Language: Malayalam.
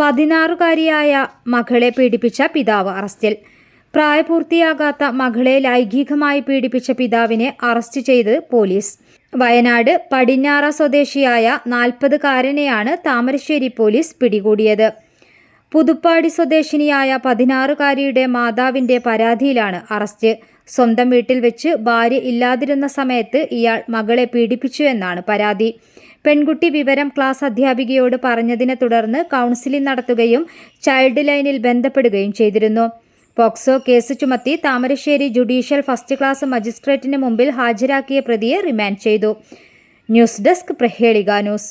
പതിനാറുകാരിയായ മകളെ പീഡിപ്പിച്ച പിതാവ് അറസ്റ്റിൽ. പ്രായപൂർത്തിയാകാത്ത മകളെ ലൈംഗികമായി പീഡിപ്പിച്ച പിതാവിനെ അറസ്റ്റ് ചെയ്ത് പോലീസ്. വയനാട് പടിഞ്ഞാറ സ്വദേശിയായ നാൽപ്പതുകാരനെയാണ് താമരശ്ശേരി പോലീസ് പിടികൂടിയത്. പുതുപ്പാടി സ്വദേശിനിയായ പതിനാറുകാരിയുടെ മാതാവിന്റെ പരാതിയിലാണ് അറസ്റ്റ്. സ്വന്തം വീട്ടിൽ വെച്ച് ഭാര്യ ഇല്ലാതിരുന്ന സമയത്ത് ഇയാൾ മകളെ പീഡിപ്പിച്ചു എന്നാണ് പരാതി. പെൺകുട്ടി വിവരം ക്ലാസ് അധ്യാപികയോട് പറഞ്ഞതിനെ തുടർന്ന് കൗൺസിലിംഗ് നടത്തുകയും ചൈൽഡ് ലൈനിൽ ബന്ധപ്പെടുകയും ചെയ്തിരുന്നു. പോക്സോ കേസ് ചുമത്തി താമരശ്ശേരി ജുഡീഷ്യൽ ഫസ്റ്റ് ക്ലാസ് മജിസ്ട്രേറ്റിന് മുമ്പിൽ ഹാജരാക്കിയ പ്രതിയെ റിമാൻഡ് ചെയ്തു. ന്യൂസ് ഡെസ്ക് പ്രഹേളിക ന്യൂസ്.